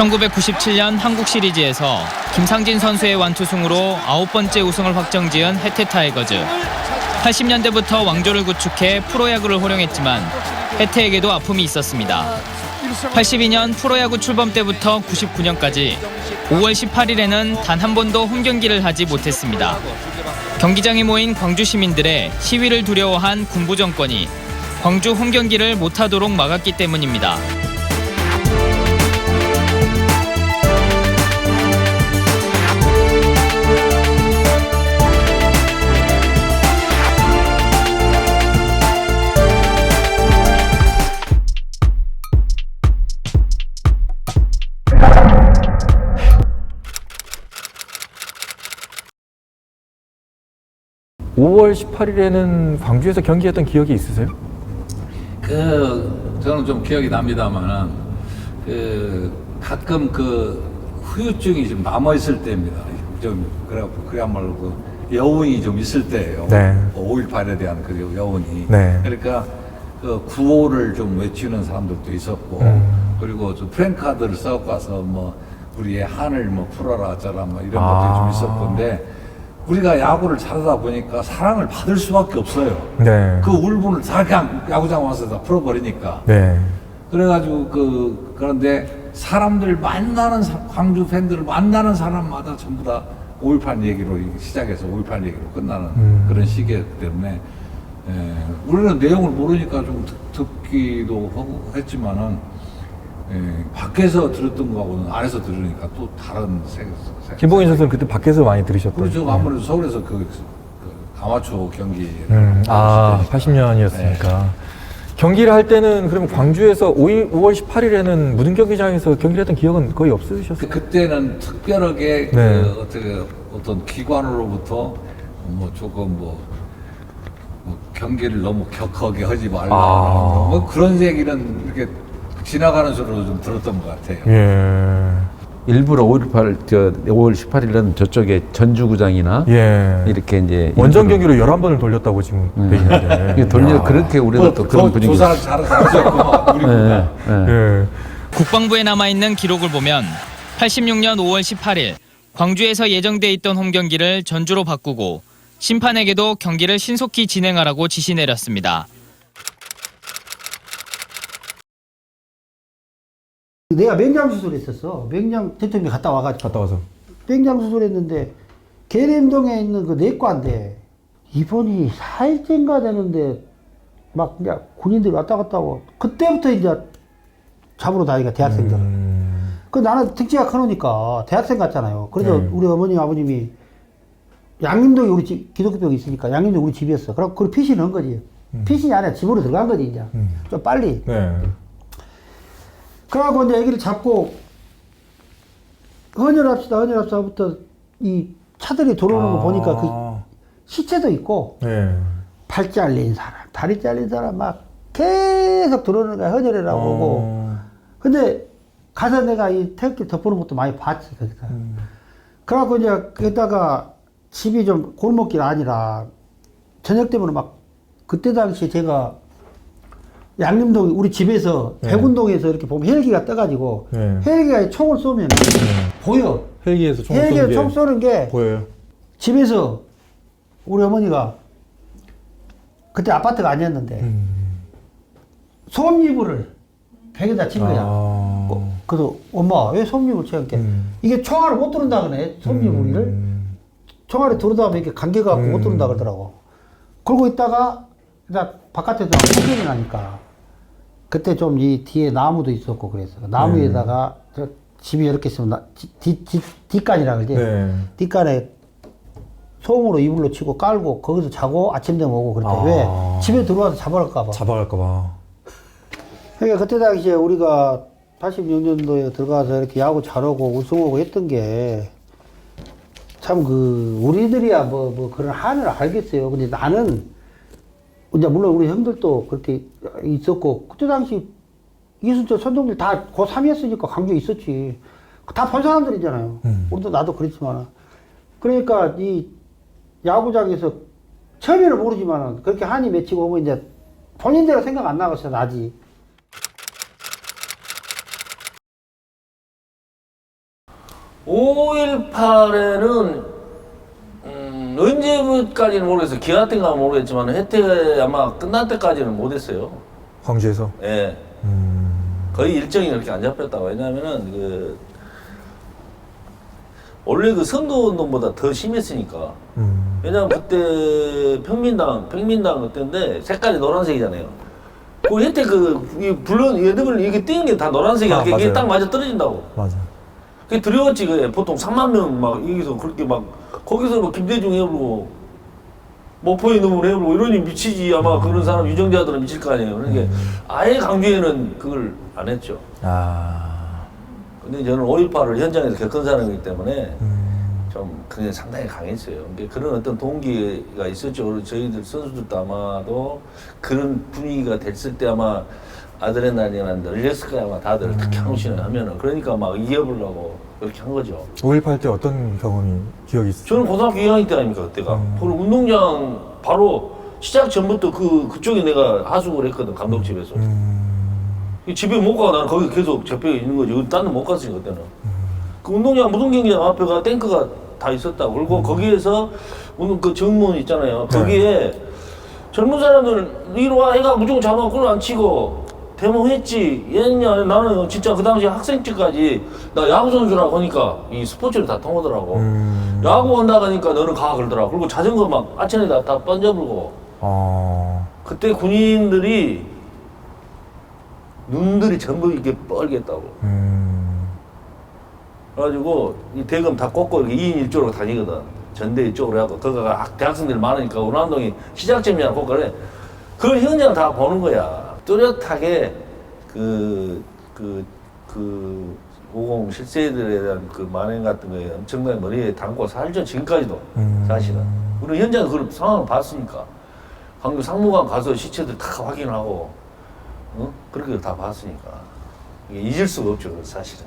1997년 한국 시리즈에서 김상진 선수의 완투승으로 아홉 번째 우승을 확정지은 해태 타이거즈. 80년대부터 왕조를 구축해 프로야구를 활용했지만 해태에게도 아픔이 있었습니다. 82년 프로야구 출범 때부터 99년까지 5월 18일에는 단 한 번도 홈 경기를 하지 못했습니다. 경기장에 모인 광주 시민들의 시위를 두려워한 군부 정권이 광주 홈 경기를 못하도록 막았기 때문입니다. 5월 18일에는 광주에서 경기했던 기억이 있으세요? 그 저는 좀 기억이 납니다만은 그 가끔 그 후유증이 좀 남아 있을 때입니다. 좀 그래 그야말로 그 여운이 좀 있을 때예요. 네. 5.18에 대한 그 여운이. 네. 그러니까 그 구호를 좀 외치는 사람들도 있었고 음. 그리고 좀 프랭카드를 써고 가서 뭐 우리의 한을 뭐 풀어라 어쩌라 뭐 이런 아. 것들이 좀 있었건데 우리가 야구를 잘하다 보니까 사랑을 받을 수밖에 없어요. 네. 그 울분을 다 그냥 야구장 와서 다 풀어버리니까. 네. 그래가지고 그, 그런데 사람들 만나는, 사- 광주 팬들을 만나는 사람마다 전부 다 5.18 얘기로 시작해서 5.18 얘기로 끝나는 음. 그런 시기였기 때문에, 에, 우리는 내용을 모르니까 좀 듣, 기도 하고 했지만은, 에, 밖에서 들었던 거하고는 안에서 들으니까 또 다른 세, 세, 김봉인 선수는 그때 밖에서 많이 들으셨던. 그렇죠. 네. 아무래도 서울에서 그, 그 아마추어 경기. 음, 아, 80년이었으니까. 경기를 할 때는 그럼 광주에서 5월, 5월 18일에는 무등 경기장에서 경기를 했던 기억은 거의 없으셨어요? 그, 그때는 특별하게 네. 그 어떻게 어떤 기관으로부터 뭐 조금 뭐, 뭐 경기를 너무 격하게 하지 말라 아. 뭐 그런 얘기는 이렇게 지나가는 소리로 좀 들었던 것 같아요. 예. 일부러 5.18, 저 5월 18일은 저쪽에 전주구장이나 예. 이렇게 이제 원정 일부러- 경기로 11번을 돌렸다고 지금 돼 있는데. 돌려 야. 그렇게 우리가 또 그런 분위기 조사를 잘 잘하셨고 우리 예, 군가. 예. 예. 국방부에 남아있는 기록을 보면 86년 5월 18일 광주에서 예정돼 있던 홈 경기를 전주로 바꾸고 심판에게도 경기를 신속히 진행하라고 지시 내렸습니다. 내가 맹장 수술했었어. 맹장 대통령이 갔다 와가지고 갔다 와서. 맹장 수술했는데 계림동에 있는 그 내과인데 입원이 4일째인가 되는데 막 이제 군인들이 왔다 갔다 하고 그때부터 이제 잡으러 다니까 대학생들. 음. 그 나는 등치가 크니까 대학생 같잖아요. 그래서 네. 우리 어머니 아버님이 양림동에 우리 집 기독교병이 있으니까 양림동 우리 집이었어. 그럼 그걸 피신을 한 거지. 피신이 아니라 집으로 들어간 거지 이제. 음. 좀 빨리. 네. 그래갖고 이제 애기를 잡고 헌혈합시다 헌혈합시다부터 이 차들이 들어오는 거 보니까 그 아. 시체도 있고 네. 팔 잘린 사람 다리 잘린 사람 막 계속 들어오는 거야 헌혈이라고 어. 근데 가서 내가 이 태극기 덮어놓은 것도 많이 봤지 거기다 음. 그래갖고 이제 거기다가 집이 좀 골목길 아니라 저녁 되면 막 그때 당시에 제가 양림동 우리 집에서 네. 백운동에서 이렇게 보면 헬기가 떠가지고 네. 헬기가 총을 쏘면 보여. 헬기에서 총 헬기가 쏘는 게총 쏘는 게 보여요. 집에서 우리 어머니가 그때 아파트가 아니었는데 음. 솜이불을 벽에다 친 거야. 아. 어, 그래서 엄마 왜 솜이불 채웠게? 음. 이게 총알을 못 들은다 그러네 솜이불을. 음. 총알이 들어다 보면 이렇게 관계가 갖고 못 음. 들은다 그러더라고. 그러고 있다가 일단 바깥에서 폭격이 나니까 그때 좀 이 뒤에 나무도 있었고 그래서 나무에다가 저 집이 이렇게 있으면 나, 뒤, 뒤, 뒷간이라 그러지. 네. 뒷간에 소음으로 이불로 치고 깔고 거기서 자고 아침 되면 오고 그랬대. 아. 왜? 집에 들어와서 잡아갈까봐. 잡아갈까봐. 그러니까 그때 당시에 우리가 86년도에 들어가서 이렇게 야구 잘하고 우승하고 했던 게 참 그 우리들이야 뭐 뭐 그런 한을 알겠어요. 근데 나는 이제 물론 우리 형들도 그렇게 있었고 그때 당시 이순철 선동들 다 고3이었으니까 강주에 있었지. 다 본 사람들이잖아요. 음. 우리도 나도 그렇지만 그러니까 이 야구장에서 처음에는 모르지만 그렇게 한이 맺히고 오면 이제 본인대로 생각 안 나갔어 나지. 5.18에는 음, 언제까지는 모르겠어요. 기아 때인가 모르겠지만 혜택 아마 끝날 때까지는 못했어요. 광주에서. 예. 거의 일정이 그렇게 안 잡혔다고. 왜냐면은 그 원래 그 선거 운동보다 더 심했으니까. 음. 왜냐면 그때 평민당, 평민당 그때인데 색깔이 노란색이잖아요. 그 혜택 그, 이 불러, 얘들 이게 띄는 게 다 노란색이야. 아, 그게 맞아요. 딱 맞아 떨어진다고. 맞아. 그게 두려웠지, 그게. 보통 3만 명 막 여기서 그렇게 막, 거기서 뭐 김대중 해보고, 목포에 너무 해보고 이러니 미치지. 아마 그런 사람, 유정자들은 미칠 거 아니에요. 그러니까 아예 강주에는 그걸 안 했죠. 아. 근데 저는 5.18을 현장에서 겪은 사람이기 때문에 음. 좀 그게 상당히 강했어요. 그러니까 그런 어떤 동기가 있었죠. 저희들 선수들도 아마도 그런 분위기가 됐을 때 아마 아드레날린이나 늘렸을 거야 아마 다들 특히 한국 씨는 하면은 그러니까 막 이겨보려고 그렇게 한 거죠. 5.18 때 어떤 경험이 기억이 있어요? 저는 고등학교 2학년 때 아닙니까 그때가. 음. 그리고 운동장 바로 시작 전부터 그 그쪽에 내가 하숙을 했거든 감독집에서. 음. 집에 못 가고 나는 거기 계속 접해 있는 거지. 딴데 못 갔으니까 그때는. 그 운동장 무슨 경기장 앞에가 탱크가 다 있었다. 그리고 거기에서 오늘 그 정문 있잖아요. 거기에 젊은 사람들 이리 와 애가 무조건 잡아 골안 치고 대모했지. 얘냐 나는 진짜 그 당시 학생 때까지 나 야구 선수라고 하니까 이 스포츠를 다 통하더라고. 음. 야구 온다 가니까 너는 가 그러더라고. 그리고 자전거 막 아천에다 다 번져불고. 어. 그때 군인들이 눈들이 전부 이렇게 뻘겠다고. 음. 그래가지고 이 대검 다 꽂고 이렇게 2인 1조로 다니거든. 전대 이쪽으로 해갖고 거기가 학- 대학생들이 많으니까 운암동이 시작점이야 꼭 그래. 그걸 현장 다 보는 거야. 뚜렷하게 그, 그, 그, 50 실세들에 대한 그 만행 같은 거에 엄청나게 머리에 담고 살죠. 지금까지도. 음. 사실은. 우리는 현장에 그런 상황을 봤으니까. 광주 상무관 가서 시체들 다 확인하고, 어? 그렇게 다 봤으니까. 이게 잊을 수가 없죠, 사실은.